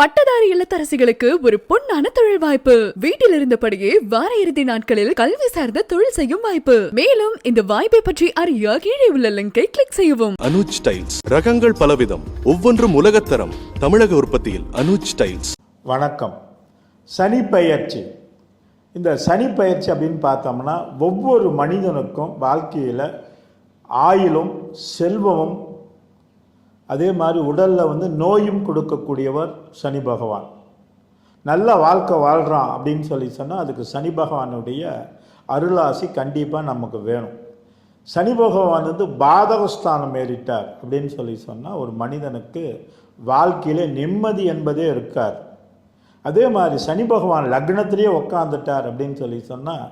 பட்டதாரி இல்லத்தரசிகளுக்கு ஒரு பொன்னான தொழில் வாய்ப்பு. வீட்டில் இருந்தபடியே வார இறுதி நாட்களில் கல்வி சார்ந்த தொழில் செய்யும் வாய்ப்பு. மேலும் இந்த வாய்ப்பை பற்றி அறிய கீழே உள்ள லிங்கை கிளிக் செய்யவும். அனுஜ் டைல்ஸ். ரகங்கள் பலவிதம். ஒவ்வொன்றும் உலகத்தரம் தமிழக உற்பத்தியில் அனுஜ் டைல்ஸ். வணக்கம். சனி பெயர்ச்சி. இந்த சனி பெயர்ச்சி அப்படின்னு பார்த்தோம்னா ஒவ்வொரு மனிதனுக்கும் வாழ்க்கையில் ஆயிலும் செல்வமும் அதே மாதிரி உடலில் வந்து நோயும் கொடுக்கக்கூடியவர் சனி பகவான். நல்ல வாழ்க்கை வாழ்கிறான் அப்படின்னு சொல்லி சொன்னால் அதுக்கு சனி பகவானுடைய அருளாசி கண்டிப்பாக நமக்கு வேணும். சனி பகவான் வந்து பாதகஸ்தானம் ஏறிட்டார் அப்படின்னு சொல்லி சொன்னால் ஒரு மனிதனுக்கு வாழ்க்கையிலே நிம்மதி என்பதே இருக்கார் அதே மாதிரி சனி பகவான் லக்னத்திலேயே உட்காந்துட்டார் அப்படின்னு சொல்லி சொன்னால்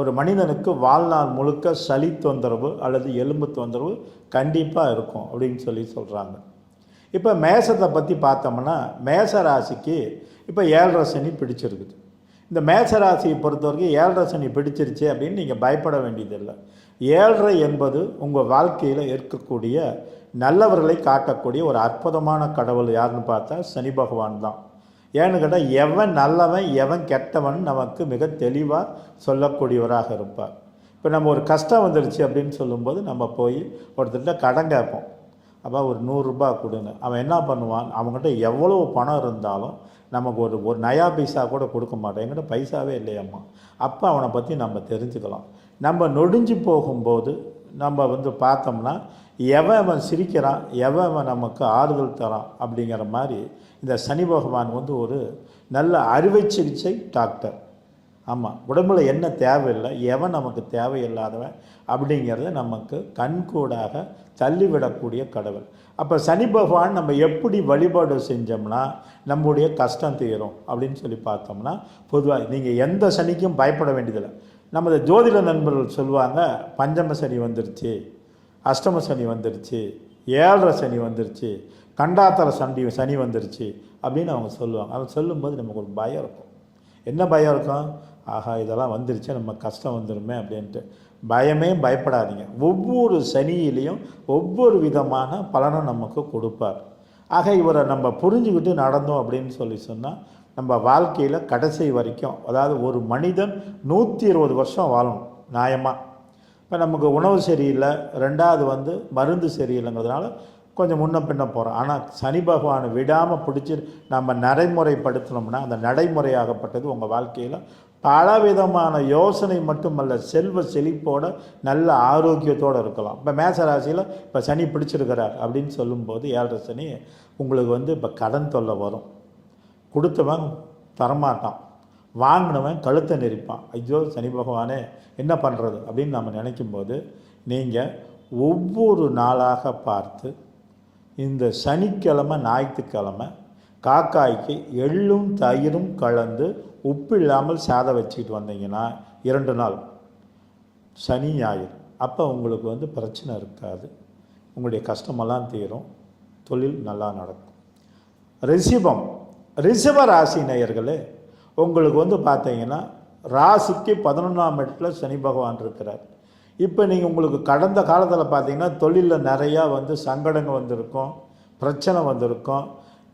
ஒரு மனிதனுக்கு வாழ்நாள் முழுக்க சளி தொந்தரவு அல்லது எலும்பு தொந்தரவு கண்டிப்பாக இருக்கும் அப்படின்னு சொல்லி சொல்கிறாங்க இப்போ மேசத்தை பற்றி பார்த்தோம்னா மேச ராசிக்கு இப்போ ஏழரை சனி பிடிச்சிருக்குது. இந்த மேச ராசியை பொறுத்த வரைக்கும் ஏழரை சனி பிடிச்சிருச்சு அப்படின்னு நீங்கள் பயப்பட வேண்டியதில்லை. ஏழரை என்பது உங்கள் வாழ்க்கையில் இருக்கக்கூடிய நல்லவர்களை காட்டக்கூடிய ஒரு அற்புதமான கடவுள் யாருன்னு பார்த்தா சனி பகவான் தான். ஏன்னு கேட்டால் எவன் நல்லவன் எவன் கெட்டவன் நமக்கு மிக தெளிவாக சொல்லக்கூடியவராக இருப்பார். இப்போ நம்ம ஒரு கஷ்டம் வந்துடுச்சு அப்படின்னு சொல்லும்போது நம்ம போய் ஒருத்தர்கிட்ட கடன் கேட்போம். அப்போ ஒரு நூறுரூபா கொடுங்க. அவன் என்ன பண்ணுவான்? அவங்ககிட்ட எவ்வளோ பணம் இருந்தாலும் நமக்கு ஒரு ஒரு நயா பைசா கூட கொடுக்க மாட்டான். என்கிட்ட பைசாவே இல்லையம்மா. அப்போ அவனை பற்றி நம்ம தெரிஞ்சுக்கலாம். நம்ம நொடிஞ்சு போகும்போது நம்ம வந்து பார்த்தோம்னா எவன் அவன் சிரிக்கிறான் எவன் அவன் நமக்கு ஆறுதல் தரான் அப்படிங்கிற மாதிரி இந்த சனி பகவான் வந்து ஒரு நல்ல அறுவை சிகிச்சை டாக்டர். ஆமாம் உடம்புல என்ன தேவையில்லை எவன் நமக்கு தேவையில்லாதவன் அப்படிங்கிறத நமக்கு கண்கூடாக தள்ளிவிடக்கூடிய கடவுள். அப்போ சனி பகவான் நம்ம எப்படி வழிபாடு செஞ்சோம்னா நம்முடைய கஷ்டம் தீரும் அப்படின்னு சொல்லி பார்த்தோம்னா பொதுவாக நீங்கள் எந்த சனிக்கும் பயப்பட வேண்டியதில்லை. நமது ஜோதிட நண்பர்கள் சொல்லுவாங்க பஞ்சம சனி வந்துருச்சு. அஷ்டம சனி வந்துருச்சு ஏழரை சனி வந்துருச்சு கண்டாத்தர சண்டி சனி வந்துருச்சு அப்படின்னு அவங்க சொல்லுவாங்க. அவங்க சொல்லும்போது நமக்கு ஒரு பயம் இருக்கும். என்ன பயம் இருக்கும்? ஆஹா இதெல்லாம் வந்துருச்சு நம்ம கஷ்டம் வந்துருமே அப்படின்ட்டு. பயமே பயப்படாதீங்க. ஒவ்வொரு சனியிலையும் ஒவ்வொரு விதமான பலனை நமக்கு கொடுப்பார். ஆக இவரை நம்ம புரிஞ்சுக்கிட்டு நடந்தோம் அப்படின்னு சொல்லி சொன்னால் நம்ம வாழ்க்கையில் கடைசி வரைக்கும் அதாவது ஒரு மனிதன் நூற்றி இருபது வருஷம் வாழணும் நியாயமாக இப்போ நமக்கு உணவு சரியில்லை ரெண்டாவது வந்து மருந்து சரியில்லைங்கிறதுனால கொஞ்சம் முன்ன பின்ன போகிறோம் ஆனால் சனி பகவானை விடாமல் பிடிச்சி நம்ம நடைமுறைப்படுத்தினோம்னா அந்த நடைமுறையாகப்பட்டது உங்கள் வாழ்க்கையில் பலவிதமான யோசனை மட்டுமல்ல செல்வ செழிப்போட நல்ல ஆரோக்கியத்தோடு இருக்கலாம். இப்போ மேச ராசியில் இப்போ சனி பிடிச்சிருக்கிறார் அப்படின்னு சொல்லும்போது ஏழரை சனி உங்களுக்கு வந்து இப்போ கடன் தொல்லை வரும். கொடுத்தவன் தரமாட்டான். வாங்கினவன் கழுத்தை நெரிப்பான். ஐயோ சனி பகவானே என்ன பண்ணுறது அப்படின்னு நம்ம நினைக்கும்போது நீங்கள் ஒவ்வொரு நாளாக பார்த்து இந்த சனிக்கிழமை ஞாயிற்றுக்கிழமை காக்காய்க்கு எள்ளும் தயிரும் கலந்து உப்பு இல்லாமல் சாதம் வச்சுக்கிட்டு வந்தீங்கன்னா இரண்டு நாள். சனி ஞாயிறு. அப்போ உங்களுக்கு வந்து பிரச்சனை இருக்காது. உங்களுடைய கஷ்டமெல்லாம் தீரும். தொழில் நல்லா நடக்கும். ரிஷிபம். ரிஷப ராசி நேயர்களே உங்களுக்கு வந்து பார்த்தீங்கன்னா ராசிக்கு பதினொன்றாம் இடத்துல சனி பகவான் இருக்கிறார். இப்போ நீங்கள் உங்களுக்கு கடந்த காலத்தில் பார்த்தீங்கன்னா தொழிலில் நிறையா வந்து சங்கடங்கள் வந்திருக்கும் பிரச்சனை வந்திருக்கும்.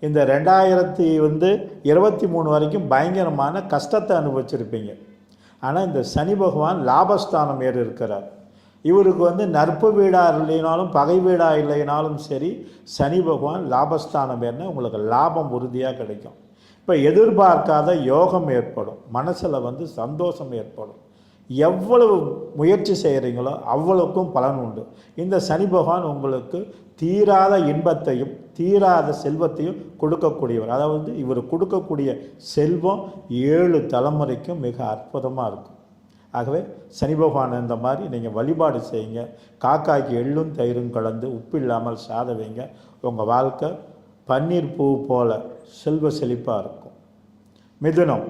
இந்த ரெண்டாயிரத்தி வந்து இருபத்தி மூணு வரைக்கும் பயங்கரமான கஷ்டத்தை அனுபவிச்சிருப்பீங்க. ஆனால் இந்த சனி பகவான் லாபஸ்தானம் ஏறி இருக்கிறார். இவருக்கு வந்து நற்பு வீடாக இல்லைனாலும் பகை வீடாக இல்லைனாலும் சரி சனி பகவான் லாபஸ்தானம் ஏறினா உங்களுக்கு லாபம் உறுதியாக கிடைக்கும். இப்போ எதிர்பார்க்காத யோகம் ஏற்படும். மனசில் வந்து சந்தோஷம் ஏற்படும். எவ்வளவு முயற்சி செய்கிறீங்களோ அவ்வளவுக்கும் பலன் உண்டு. இந்த சனி பகவான் உங்களுக்கு தீராத இன்பத்தையும் தீராத செல்வத்தையும் கொடுக்கக்கூடியவர். அதாவது இவர் கொடுக்கக்கூடிய செல்வம் ஏழு தலைமுறைக்கும் மிக அற்புதமாக இருக்கும். ஆகவே சனி பகவான் இந்த மாதிரி நீங்கள் வழிபாடு செய்யுங்க. காக்காய்க்கு எள்ளும் தயிரும் கலந்து உப்பு இல்லாமல் சாத வைங்க. உங்கள் வாழ்க்கை பன்னீர் பூ போல செல்வ செழிப்பாக இருக்கும். மிதுனம்.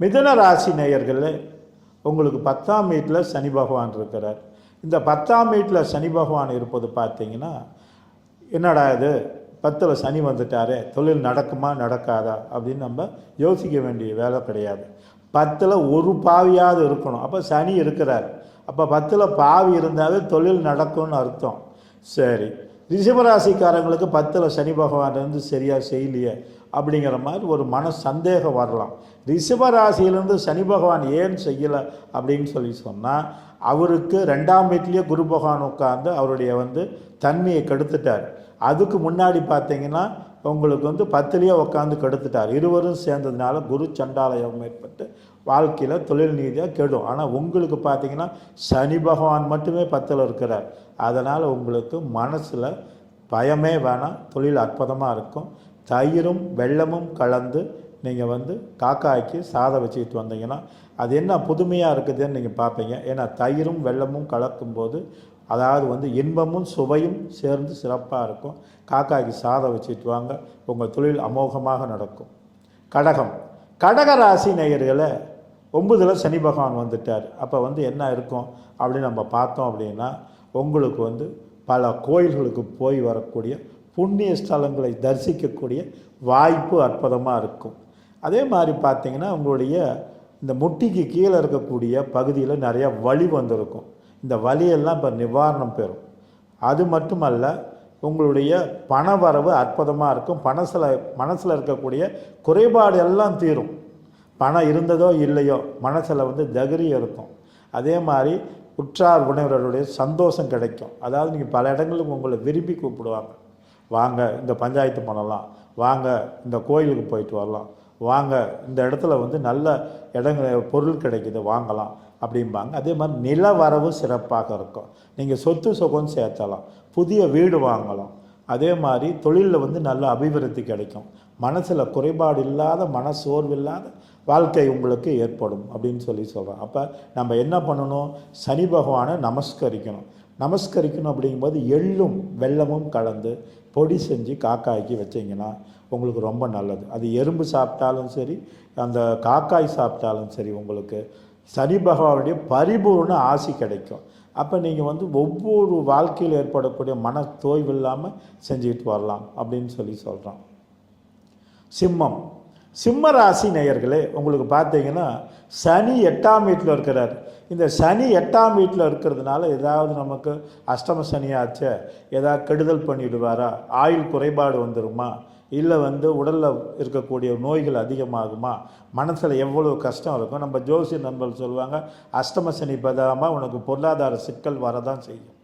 மிதுன ராசி நேயர்கள் உங்களுக்கு பத்தாம் வீட்டில் சனி பகவான் இருக்கிறார். இந்த பத்தாம் வீட்டில் சனி பகவான் இருப்பது பார்த்தீங்கன்னா என்னடா இது? பத்தில் சனி வந்துட்டாரே தொழில் நடக்குமா நடக்காதா? அப்படின்னு நம்ம யோசிக்க வேண்டிய வேலை கிடையாது. பத்தில் ஒரு பாவியாவது இருக்கணும். அப்போ சனி இருக்கிறார். அப்போ பத்தில் பாவி இருந்தாவே தொழில் நடக்கும்னு அர்த்தம். சரி. ரிஷபராசிக்காரங்களுக்கு பத்தில் சனி பகவான் இருந்து சரியாக செய்யலையே. அப்படிங்கிற மாதிரி ஒரு மன சந்தேகம் வரலாம். ரிஷபராசியிலேருந்து சனி பகவான் ஏன் செய்யலை அப்படின்னு சொல்லி சொன்னால் அவருக்கு ரெண்டாம் வீட்லேயே குரு பகவான் உட்கார்ந்து அவருடைய வந்து தன்மையை கெடுத்துட்டார். அதுக்கு முன்னாடி பார்த்தீங்கன்னா உங்களுக்கு வந்து பத்துலேயே உட்காந்து கெடுத்துட்டார். இருவரும் சேர்ந்ததுனால குரு சண்டாலயம் ஏற்பட்டு வாழ்க்கையில் தொழில் நீதியாக கெடும். ஆனால் உங்களுக்கு பார்த்தீங்கன்னா சனி பகவான் மட்டுமே பத்தில் இருக்கிறார். அதனால் உங்களுக்கு மனசில் பயமே வேணாம் தொழில் அற்புதமாக இருக்கும். தயிரும் வெள்ளமும் கலந்து நீங்கள் வந்து காக்காய்க்கு சாதம் வச்சுக்கிட்டு வந்தீங்கன்னா அது என்ன புதுமையாக இருக்குதுன்னு நீங்கள் பார்ப்பீங்க. ஏன்னா தயிரும் வெள்ளமும் கலக்கும்போது அதாவது வந்து இன்பமும் சுவையும் சேர்ந்து சிறப்பாக இருக்கும். காக்காய்க்கு சாதம் வச்சுட்டு வாங்க. உங்கள் தொழில் அமோகமாக நடக்கும். கடகம். கடக ராசி நேயர்களை ஒம்பதில் சனி பகவான் வந்துட்டார். அப்போ வந்து என்ன இருக்கும் அப்படின்னு நம்ம பார்த்தோம் அப்படின்னா உங்களுக்கு வந்து பல கோயில்களுக்கு போய் வரக்கூடிய புண்ணிய ஸ்தலங்களை தரிசிக்கக்கூடிய வாய்ப்பு அற்புதமாக இருக்கும். அதே மாதிரி பார்த்தீங்கன்னா உங்களுடைய இந்த முட்டிக்கு கீழே இருக்கக்கூடிய பகுதியில் நிறையா வலி வந்திருக்கும். இந்த வலியெல்லாம் இப்போ நிவாரணம் பெறும். அது மட்டுமல்ல உங்களுடைய பண வரவு அற்புதமாக இருக்கும். பணசில் மனசில் இருக்கக்கூடிய குறைபாடு எல்லாம் தீரும். பணம் இருந்ததோ இல்லையோ மனசில் வந்து தைரியம் இருக்கும். அதே மாதிரி உற்றார் உணவர்களுடைய சந்தோஷம் கிடைக்கும். அதாவது நீங்கள் பல இடங்களுக்கு உங்களை விரும்பி கூப்பிடுவாங்க. வாங்க இந்த பஞ்சாயத்து பண்ணலாம். வாங்க இந்த கோயிலுக்கு போயிட்டு வரலாம். வாங்க இந்த இடத்துல வந்து நல்ல இடங்கள் பொருள் கிடைக்குது வாங்கலாம் அப்படிம்பாங்க. அதே மாதிரி நில வரவு சிறப்பாக இருக்கும். நீங்கள் சொத்து சுகம் சேர்த்தலாம். புதிய வீடு வாங்கலாம். அதே மாதிரி தொழிலில் வந்து நல்ல அபிவிருத்தி கிடைக்கும். மனசில் குறைபாடு இல்லாத மன சோர்வு இல்லாத வாழ்க்கை உங்களுக்கு ஏற்படும் அப்படின்னு சொல்லி சொல்கிறோம் அப்போ நம்ம என்ன பண்ணணும்? சனி பகவானை நமஸ்கரிக்கணும். நமஸ்கரிக்கணும் அப்படிங்கும்போது எள்ளும் வெல்லமும் கலந்து பொடி செஞ்சு காக்காய்க்கு வச்சிங்கன்னா உங்களுக்கு ரொம்ப நல்லது. அது எறும்பு சாப்பிட்டாலும் சரி அந்த காக்காய் சாப்பிட்டாலும் சரி உங்களுக்கு சனி பகவானுடைய பரிபூர்ண ஆசி கிடைக்கும். அப்போ நீங்கள் வந்து ஒவ்வொரு வாழ்க்கையில் ஏற்படக்கூடிய மன தோய்வு இல்லாமல் செஞ்சுக்கிட்டு வரலாம் அப்படின்னு சொல்லி சொல்கிறோம் சிம்மம். சிம்ம ராசி நேயர்களே உங்களுக்கு பார்த்தீங்கன்னா சனி எட்டாம் வீட்டில் இருக்கிறார். இந்த சனி எட்டாம் வீட்டில் இருக்கிறதுனால ஏதாவது நமக்கு அஷ்டம சனியாச்சே ஏதாவது கெடுதல் பண்ணிவிடுவாரா ஆயுள் குறைபாடு வந்துருமா இல்லை வந்து உடலில் இருக்கக்கூடிய நோய்கள் அதிகமாகுமா மனசில் எவ்வளோ கஷ்டம் இருக்கும்? நம்ம ஜோசிய நண்பர்கள் சொல்லுவாங்க அஷ்டம சனி பதாமல் உனக்கு பொருளாதார சிக்கல் வரதான் செய்யும்.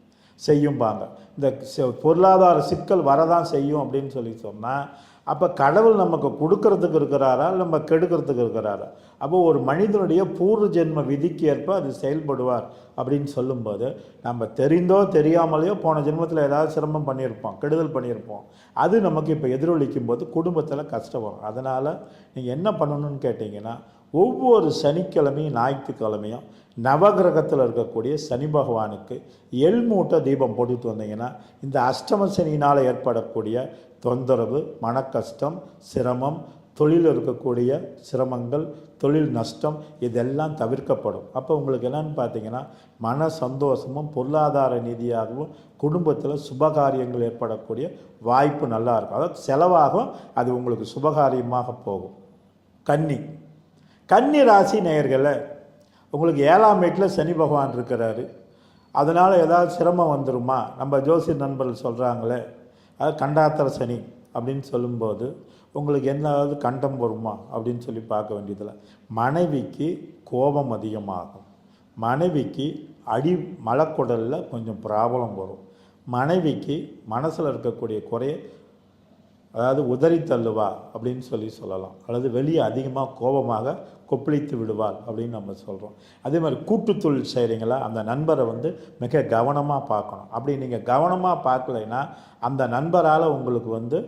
செய்யும்பாங்க. இந்த செ- பொருளாதார சிக்கல் வரதான் செய்யும் அப்படின்னு சொல்லி சொன்னால் அப்போ கடவுள் நமக்கு கொடுக்கறதுக்கு இருக்கிறாரா? இல்லை நம்ம கெடுக்கிறதுக்கு இருக்கிறாரா? அப்போ ஒரு மனிதனுடைய பூர்வ ஜென்ம விதிக்கு ஏற்ப அது செயல்படுவார் அப்படின்னு சொல்லும்போது நம்ம தெரிந்தோ தெரியாமலேயோ போன ஜென்மத்தில் ஏதாவது சிரமம் பண்ணியிருப்போம் கெடுதல் பண்ணியிருப்போம். அது நமக்கு இப்போ எதிரொலிக்கும் போது குடும்பத்தில் கஷ்டம் வரும். அதனால் நீங்கள் என்ன பண்ணணும்னு கேட்டிங்கன்னா ஒவ்வொரு சனிக்கிழமையும் ஞாயிற்றுக்கிழமையும் நவகிரகத்தில் இருக்கக்கூடிய சனி பகவானுக்கு எள் மூட்டை தீபம் போட்டுட்டு வந்தீங்கன்னா இந்த அஷ்டம சனியினால் ஏற்படக்கூடிய தொந்தரவு மனக்கஷ்டம் சிரமம் தொழில் இருக்கக்கூடிய சிரமங்கள் தொழில் நஷ்டம் இதெல்லாம் தவிர்க்கப்படும். அப்போ உங்களுக்கு என்னன்னு பார்த்தீங்கன்னா மன சந்தோஷமும் பொருளாதார நிதியாகவும் குடும்பத்தில் சுபகாரியங்கள் ஏற்படக்கூடிய வாய்ப்பு நல்லா இருக்கும். அதாவது செலவாகும் அது உங்களுக்கு சுபகாரியமாக போகும். கன்னி. கன்னி ராசி நேயர்களை உங்களுக்கு ஏழாம் வீட்டில் சனி பகவான் இருக்கிறாரு. அதனால் ஏதாவது சிரமம் வந்துருமா? நம்ம ஜோசி நண்பர்கள் சொல்கிறாங்களே அது கண்டாத்தர சனி அப்படின்னு சொல்லும்போது உங்களுக்கு என்னாவது கண்டம் வருமா அப்படின்னு சொல்லி பார்க்க வேண்டியதில்லை. மனைவிக்கு கோபம் அதிகமாகும். மனைவிக்கு அடி மலக்குடலில் கொஞ்சம் ப்ராப்ளம் வரும். மனைவிக்கு மனசில் இருக்கக்கூடிய குறைய அதாவது உதறி தள்ளுவா அப்படின்னு சொல்லி சொல்லலாம். அல்லது வெளியே அதிகமாக கோபமாக கொப்பளித்து விடுவார் அப்படின்னு நம்ம சொல்கிறோம் அதே மாதிரி கூட்டுத் தொழில் செய்கிறீங்களா அந்த நண்பரை வந்து மிக கவனமாக பார்க்கணும். அப்படி நீங்கள் கவனமாக பார்க்கலைன்னா அந்த நண்பரால் உங்களுக்கு வந்து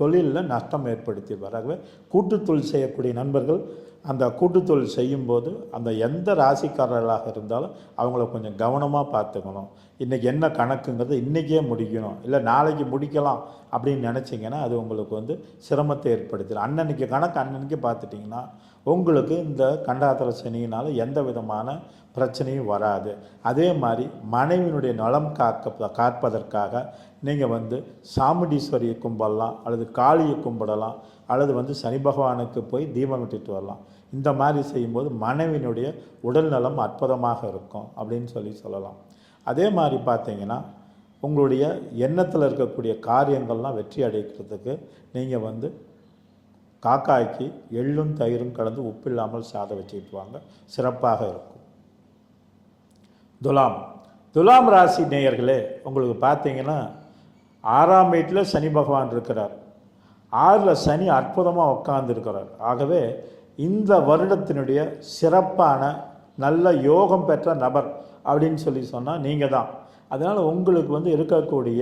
தொழிலில் நஷ்டம் ஏற்படுத்தி வரவே கூட்டுத் தொழில் செய்யக்கூடிய நண்பர்கள் அந்த கூட்டுத்தொழில் செய்யும்போது அந்த எந்த ராசிக்காரர்களாக இருந்தாலும் அவங்கள கொஞ்சம் கவனமாக பார்த்துக்கணும். இன்றைக்கி என்ன கணக்குங்கிறது இன்றைக்கே முடிக்கணும். இல்லை நாளைக்கு முடிக்கலாம் அப்படின்னு நினச்சிங்கன்னா அது உங்களுக்கு வந்து சிரமத்தை ஏற்படுத்திடும். அன்னன்னைக்கு கணக்கு அன்னன்னைக்கு பார்த்துட்டிங்கன்னா உங்களுக்கு இந்த கண்டாத்தர சனியினால் எந்த விதமான பிரச்சனையும் வராது. அதே மாதிரி மனைவியினுடைய நலம் காக்க காப்பதற்காக நீங்கள் வந்து சாமுண்டீஸ்வரியை கும்பிடலாம் அல்லது காளியை கும்பிடலாம் அல்லது வந்து சனி பகவானுக்கு போய் தீபம் விட்டுட்டு வரலாம். இந்த மாதிரி செய்யும்போது மனைவியினுடைய உடல் நலம் அற்புதமாக இருக்கும் அப்படின்னு சொல்லி சொல்லலாம். அதே மாதிரி பார்த்தீங்கன்னா உங்களுடைய எண்ணத்தில் இருக்கக்கூடிய காரியங்கள்லாம் வெற்றி அடைக்கிறதுக்கு நீங்கள் வந்து காக்காய்க்கு எள்ளும் தயிரும் கலந்து உப்பில்லாமல் சாதம் வச்சுக்கிட்டு வாங்க. சிறப்பாக இருக்கும். துலாம். துலாம் ராசி நேயர்களே உங்களுக்கு பார்த்தீங்கன்னா ஆறாம் வீட்டில் சனி பகவான் இருக்கிறார். ஆறில் சனி அற்புதமாக உட்கார்ந்துருக்கிறார். ஆகவே இந்த வருடத்தினுடைய சிறப்பான நல்ல யோகம் பெற்ற நபர் அப்படின்னு சொல்லி சொன்னால் நீங்கள் தான் அதனால் உங்களுக்கு வந்து இருக்கக்கூடிய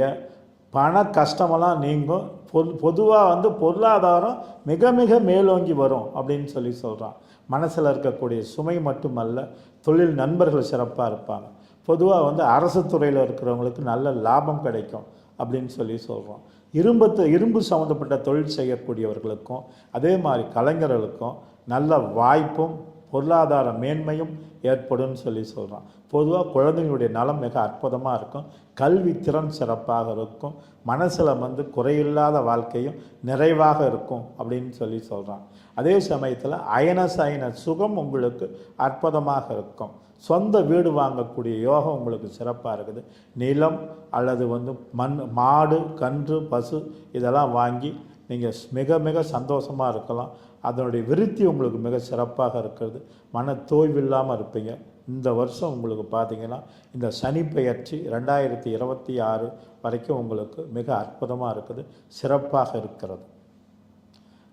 பண கஷ்டமெல்லாம் நீங்கும். பொது பொதுவாக வந்து பொருளாதாரம் மிக மிக மேலோங்கி வரும் அப்படின்னு சொல்லி சொல்கிறான் மனசில் இருக்கக்கூடிய சுமை மட்டுமல்ல தொழில் நண்பர்கள் சிறப்பாக இருப்பாங்க. பொதுவாக வந்து அரசு துறையில் இருக்கிறவங்களுக்கு நல்ல லாபம் கிடைக்கும் அப்படின்னு சொல்லி சொல்கிறோம் இரும்பு இரும்பு சம்மந்தப்பட்ட தொழில் செய்யக்கூடியவர்களுக்கும் அதே மாதிரி கலைஞர்களுக்கும் நல்ல வாய்ப்பும் பொருளாதார மேன்மையும் ஏற்படும் சொல்லி சொல்கிறான் பொதுவாக குழந்தைங்களுடைய நலம் மிக அற்புதமாக இருக்கும். கல்வி திறன் சிறப்பாக இருக்கும். மனசில் வந்து குறையில்லாத வாழ்க்கையும் நிறைவாக இருக்கும் அப்படின்னு சொல்லி சொல்கிறான் அதே சமயத்தில் அயனசயன சுகம் உங்களுக்கு அற்புதமாக இருக்கும். சொந்த வீடு வாங்கக்கூடிய யோகம் உங்களுக்கு சிறப்பாக இருக்குது. நிலம் அல்லது வந்து மண் மாடு கன்று பசு இதெல்லாம் வாங்கி நீங்கள் மிக மிக சந்தோஷமாக இருக்கலாம். அதனுடைய விருத்தி உங்களுக்கு மிக சிறப்பாக இருக்கிறது. மன தோய்வில்லாமல் இருப்பீங்க. இந்த வருஷம் உங்களுக்கு பார்த்திங்கன்னா இந்த சனி பெயர்ச்சி ரெண்டாயிரத்தி இருபத்தி ஆறு வரைக்கும் உங்களுக்கு மிக அற்புதமாக இருக்குது. சிறப்பாக இருக்கிறது.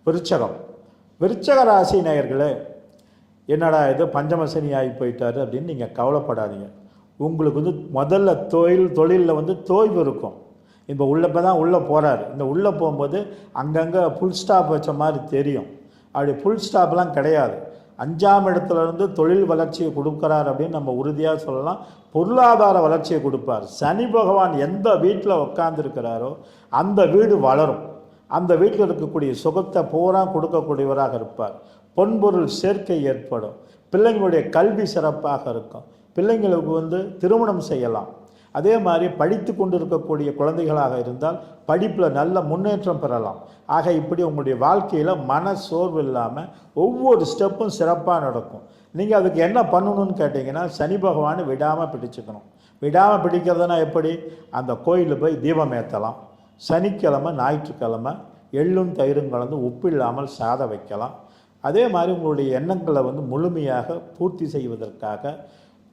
விருச்சகம். விருச்சக ராசி நேயர்களே என்னடா இது? பஞ்சமசனி ஆகி போயிட்டாரு அப்படின்னு நீங்கள் கவலைப்படாதீங்க. உங்களுக்கு வந்து முதல்ல தொழில் தொழிலில் வந்து தோய்வு இருக்கும். இப்போ உள்ளே இப்போ தான் உள்ளே போகிறாரு இந்த உள்ளே போகும்போது அங்கங்கே ஃபுல் ஸ்டாப் வச்ச மாதிரி தெரியும். அப்படி ஃபுல் ஸ்டாப்லாம் கிடையாது. அஞ்சாம் இடத்துல இருந்து தொழில் வளர்ச்சியை கொடுக்குறார் அப்படின்னு நம்ம உறுதியாக சொல்லலாம். பொருளாதார வளர்ச்சியை கொடுப்பார். சனி பகவான் எந்த வீட்டில் உட்காந்துருக்கிறாரோ அந்த வீடு வளரும். அந்த வீட்டில் இருக்கக்கூடிய சுகத்தை பூரா கொடுக்கக்கூடியவராக இருப்பார். பொன்பொருள் சேர்க்கை ஏற்படும். பிள்ளைங்களுடைய கல்வி சிறப்பாக இருக்கும். பிள்ளைங்களுக்கு வந்து திருமணம் செய்யலாம். அதே மாதிரி படித்து கொண்டிருக்கக்கூடிய குழந்தைகளாக இருந்தால் படிப்பில் நல்ல முன்னேற்றம் பெறலாம். ஆக இப்படி உங்களுடைய வாழ்க்கையில் மன சோர்வு இல்லாமல் ஒவ்வொரு ஸ்டெப்பும் சிறப்பாக நடக்கும். நீங்கள் அதுக்கு என்ன பண்ணணும்னு கேட்டிங்கன்னா சனி பகவானை விடாமல் பிடிச்சுக்கணும். விடாமல் பிடிக்கிறதுனா எப்படி? அந்த கோயிலில் போய் தீபம் ஏற்றலாம் சனிக்கிழமை ஞாயிற்றுக்கிழமை எள்ளும் தயிரும் கலந்து உப்பு இல்லாமல் சாத வைக்கலாம். அதே மாதிரி உங்களுடைய எண்ணங்களை வந்து முழுமையாக பூர்த்தி செய்வதற்காக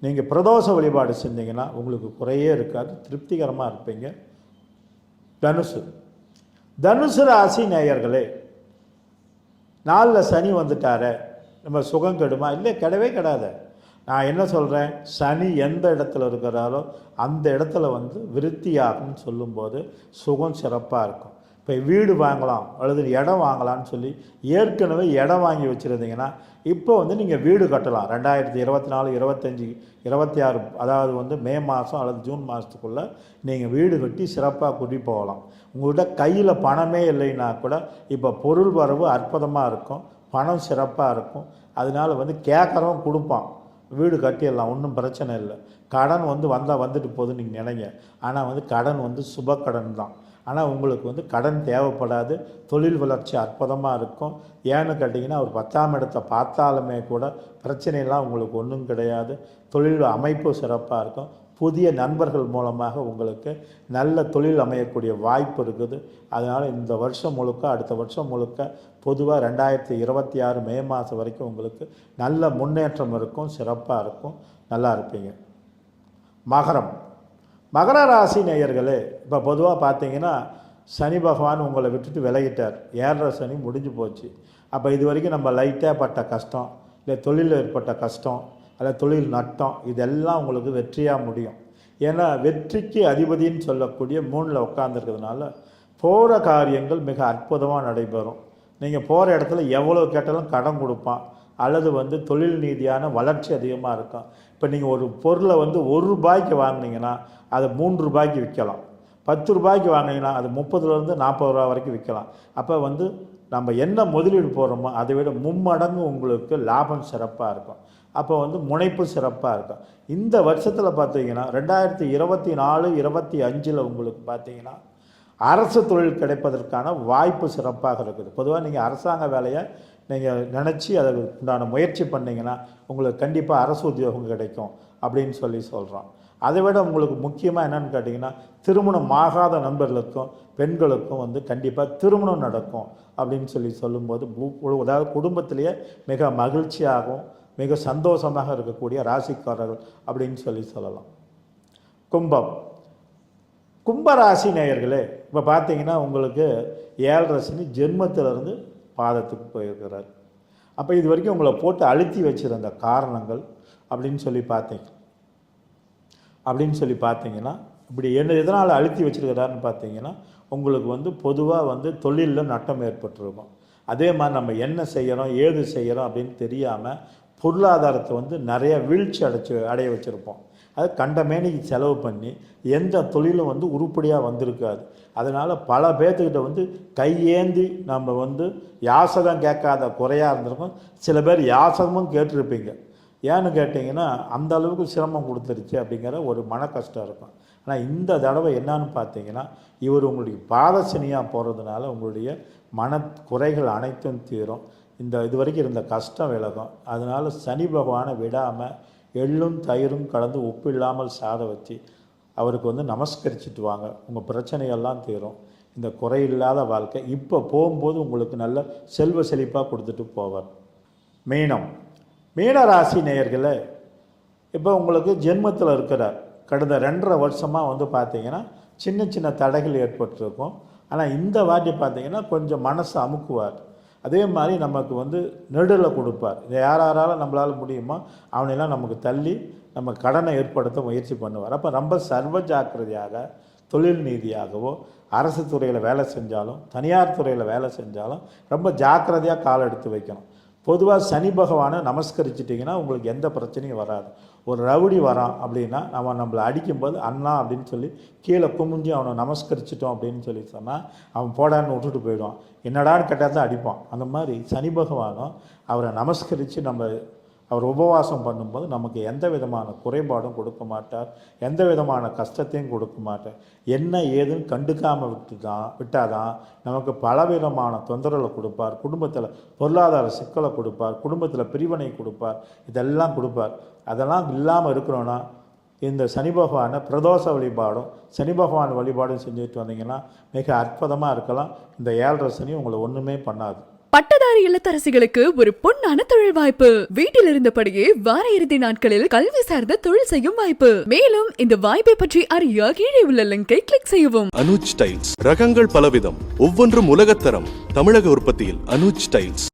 நீங்கள் பிரதோஷ வழிபாடு செஞ்சீங்கன்னா உங்களுக்கு குறையே இருக்காது திருப்திகரமாக இருப்பீங்க. தனுசு. தனுசு ராசி நேயர்களே நாளில் சனி வந்துட்டாரே. நம்ம சுகம் கெடுமா? இல்லை கிடவே கிடாத. நான் என்ன சொல்கிறேன் சனி எந்த இடத்துல இருக்கிறாரோ அந்த இடத்துல வந்து விருத்தியாகும்னு சொல்லும்போது சுகம் சிறப்பாக இருக்கும். இப்போ வீடு வாங்கலாம் அல்லது இடம் வாங்கலாம்னு சொல்லி ஏற்கனவே இடம் வாங்கி வச்சுருந்தீங்கன்னா இப்போ வந்து நீங்கள் வீடு கட்டலாம். ரெண்டாயிரத்தி இருபத்தி நாலு இருபத்தஞ்சி இருபத்தி ஆறு அதாவது வந்து மே மாதம் அல்லது ஜூன் மாதத்துக்குள்ளே நீங்கள் வீடு கட்டி சிறப்பாக குடி போகலாம். உங்கள்கிட்ட கையில் பணமே இல்லைன்னா கூட இப்போ பொருள் வரவு அற்புதமாக இருக்கும் பணம் சிறப்பாக இருக்கும். அதனால வந்து கேட்குறவன் கொடுப்பான். வீடு கட்டிடலாம் ஒன்றும் பிரச்சனை இல்லை. கடன் வந்து வந்தால் வந்துட்டு போகுதுன்னு நீங்கள் நினைங்க. ஆனால் வந்து கடன் வந்து சுப கடன் தான். ஆனால் உங்களுக்கு வந்து கடன் தேவைப்படாது தொழில் வளர்ச்சி அற்புதமாக இருக்கும். ஏன்னு கேட்டிங்கன்னா ஒரு பத்தாம் இடத்தை பார்த்தாலுமே கூட பிரச்சனைலாம் உங்களுக்கு ஒன்றும் கிடையாது. தொழில் அமைப்பு சிறப்பாக இருக்கும். புதிய நண்பர்கள் மூலமாக உங்களுக்கு நல்ல தொழில் அமையக்கூடிய வாய்ப்பு இருக்குது. அதனால் இந்த வருஷம் முழுக்க அடுத்த வருஷம் முழுக்க பொதுவாக ரெண்டாயிரத்தி இருபத்தி ஆறு மே மாதம் வரைக்கும் உங்களுக்கு நல்ல முன்னேற்றம் இருக்கும் சிறப்பாக இருக்கும். நல்லா இருப்பீங்க. மகரம். மகர ராசி நேயர்களே இப்போ பொதுவாக பார்த்தீங்கன்னா சனி பகவான் உங்களை விட்டுட்டு விலகிட்டார். ஏழரை சனி முடிஞ்சு போச்சு. அப்போ இது வரைக்கும் நம்ம லைட்டாக பட்ட கஷ்டம் இல்லை தொழிலில் ஏற்பட்ட கஷ்டம் அல்ல தொழில் நட்டம் இதெல்லாம் உங்களுக்கு வெற்றியாக முடியும். ஏன்னா வெற்றிக்கு அதிபதின்னு சொல்லக்கூடிய மூணில் உட்காந்துருக்கிறதுனால போகிற காரியங்கள் மிக அற்புதமாக நடைபெறும். நீங்கள் போகிற இடத்துல எவ்வளோ கேட்டாலும் கடன் கொடுப்பான். அல்லது வந்து தொழில் ரீதியான வளர்ச்சி அதிகமாக இருக்கும் இப்போ நீங்கள் ஒரு பொருளை வந்து ஒரு ரூபாய்க்கு வாங்கினீங்கன்னா அதை மூன்று ரூபாய்க்கு விற்கலாம். பத்து ரூபாய்க்கு வாங்கினீங்கன்னா அது முப்பதுலேருந்து நாற்பது ரூபா வரைக்கும் விற்கலாம். அப்போ வந்து நம்ம என்ன முதலீடு போடுறோமோ அதை விட மும்மடங்கு உங்களுக்கு லாபம் சிறப்பாக இருக்கும். அப்போ வந்து முனைப்பு சிறப்பாக இருக்கும். இந்த வருஷத்தில் பார்த்தீங்கன்னா ரெண்டாயிரத்தி இருபத்தி நாலு இருபத்தி அஞ்சில் உங்களுக்கு பார்த்தீங்கன்னா அரசு தொழில் கிடைப்பதற்கான வாய்ப்பு சிறப்பாக இருக்குது. பொதுவாக நீங்கள் அரசாங்க வேலையை நீங்கள் நினச்சி அதை உண்டான முயற்சி பண்ணிங்கன்னா உங்களுக்கு கண்டிப்பாக அரசு உத்தியோகம் கிடைக்கும் அப்படின்னு சொல்லி சொல்கிறோம் அதை விட உங்களுக்கு முக்கியமாக என்னென்னு கேட்டிங்கன்னா திருமணம் ஆகாத நண்பர்களுக்கும் பெண்களுக்கும் வந்து கண்டிப்பாக திருமணம் நடக்கும் அப்படின்னு சொல்லி சொல்லும்போது அதாவது குடும்பத்திலேயே மிக மகிழ்ச்சியாகவும் மிக சந்தோஷமாக இருக்கக்கூடிய ராசிக்காரர்கள் அப்படின்னு சொல்லி சொல்லலாம். கும்பம். கும்பராசி நேயர்களே இப்போ பார்த்தீங்கன்னா உங்களுக்கு ஏழரை சனி ஜென்மத்திலிருந்து பாதத்துக்கு போயிருக்கிறார். அப்போ இது வரைக்கும் உங்களை போட்டு அழுத்தி வச்சிருந்த காரணங்கள் அப்படின்னு சொல்லி பார்த்தீங்க. அப்படின்னு சொல்லி பார்த்தீங்கன்னா இப்படி என்ன எதனால் அழுத்தி வச்சுருக்கிறாருன்னு பார்த்தீங்கன்னா உங்களுக்கு வந்து பொதுவாக வந்து தொழிலில் நட்டம் ஏற்பட்டிருக்கும் அதே மாதிரி நம்ம என்ன செய்கிறோம் ஏது செய்கிறோம் அப்படின்னு தெரியாமல் பொருளாதாரத்தை வந்து நிறைய வீழ்ச்சி அடைச்சி அடைய வச்சுருப்போம். அது கண்டமேனிக்கு செலவு பண்ணி எந்த தொழிலும் வந்து உருப்படியாக வந்திருக்காது. அதனால் பல பேர்த்துக்கிட்ட வந்து கையேந்தி நம்ம வந்து யாசகம் கேட்காத குறையாக இருந்திருக்கும். சில பேர் யாசகமும் கேட்டிருப்பீங்க. ஏன்னு கேட்டிங்கன்னா அந்த அளவுக்கு சிரமம் கொடுத்துருச்சு அப்படிங்கிற ஒரு மன கஷ்டம் இருக்கும். ஆனால் இந்த தடவை என்னன்னு பார்த்தீங்கன்னா இவர் உங்களுடைய பாதசனியாக போகிறதுனால உங்களுடைய மன குறைகள் அனைத்தும் தீரும். இந்த இது வரைக்கும் இருந்த கஷ்டம் விலகும். அதனால் சனி பகவானை விடாமல் எள்ளும் தயிரும் கலந்து உப்பு இல்லாமல் சாத வச்சு அவருக்கு வந்து நமஸ்கரிச்சுட்டு வாங்க. உங்கள் பிரச்சனையெல்லாம் தீரும். இந்த குறையில்லாத வாழ்க்கை இப்போ போகும்போது உங்களுக்கு நல்ல செல்வ செழிப்பாக கொடுத்துட்டு போவார். மீனம். மீனராசி நேயர்களே இப்போ உங்களுக்கு ஜென்மத்தில் இருக்கிற கடந்த ரெண்டரை வருஷமாக வந்து பார்த்தீங்கன்னா சின்ன சின்ன தடைகள் ஏற்பட்டிருக்கும். ஆனால் இந்த வாட்டி பார்த்தீங்கன்னா கொஞ்சம் மனசு அமுக்குவார். அதே மாதிரி நமக்கு வந்து நெடுல கொடுப்பார். இதை யார் யாரால நம்மளால் முடியுமோ அவனையெல்லாம் நமக்கு தள்ளி நம்ம கடனை ஏற்படுத்த முயற்சி பண்ணுவார். அப்போ ரொம்ப சர்வ ஜாக்கிரதையாக தொழில் நீதியாகவோ அரசு துறையில் வேலை செஞ்சாலும் தனியார் துறையில் வேலை செஞ்சாலும் ரொம்ப ஜாக்கிரதையாக கால் எடுத்து வைக்கணும். பொதுவாக சனி பகவானை நமஸ்கரிச்சிட்டிங்கன்னா உங்களுக்கு எந்த பிரச்சனையும் வராது. ஒரு ரவுடி வரான் அப்படின்னா நம்ம நம்மளை அடிக்கும்போது அண்ணா அப்படின்னு சொல்லி கீழே குமிஞ்சு அவனை நமஸ்கரிச்சிட்டோம் அப்படின்னு சொல்லி சொன்னால் அவன் போடான்னு விட்டுட்டு போயிடுவான். என்னடான்னு கேட்டால் தான் அடிப்பான். அந்த மாதிரி சனி பகவானும் அவரை நமஸ்கரித்து நம்ம அவர் உபவாசம் பண்ணும்போது நமக்கு எந்த விதமான குறைபாடும் கொடுக்க மாட்டார் எந்த விதமான கஷ்டத்தையும் கொடுக்க மாட்டார். என்ன ஏதுன்னு கண்டுக்காமல் விட்டு தான் விட்டால் தான் நமக்கு பலவிதமான தொந்தரவுகளை கொடுப்பார் குடும்பத்தில் பொருளாதார சிக்கலை கொடுப்பார் குடும்பத்தில் பிரிவினை கொடுப்பார் இதெல்லாம் கொடுப்பார். அதெல்லாம் இல்லாமல் இருக்கிறோன்னா இந்த சனி பகவானை பிரதோஷ வழிபாடும் சனி பகவான் வழிபாடும் செஞ்சுட்டு வந்தீங்கன்னா மிக அற்புதமாக இருக்கலாம். இந்த ஏழரை சனி உங்களை ஒன்றுமே பண்ணாது. பட்டதாரி இல்லத்தரசிகளுக்கு ஒரு பொன்னான தொழில் வாய்ப்பு. வீட்டில் இருந்தபடியே வார இறுதி நாட்களில் கல்வி சார்ந்த தொழில் செய்யும் வாய்ப்பு. மேலும் இந்த வாய்ப்பை பற்றி அறிய கீழே உள்ள லிங்கை கிளிக் செய்யவும். அனுஜ் டைல்ஸ். ரகங்கள் பலவிதம். ஒவ்வொன்றும் உலகத்தரம். தமிழக உற்பத்தியில் அனுஜ் டைல்ஸ்.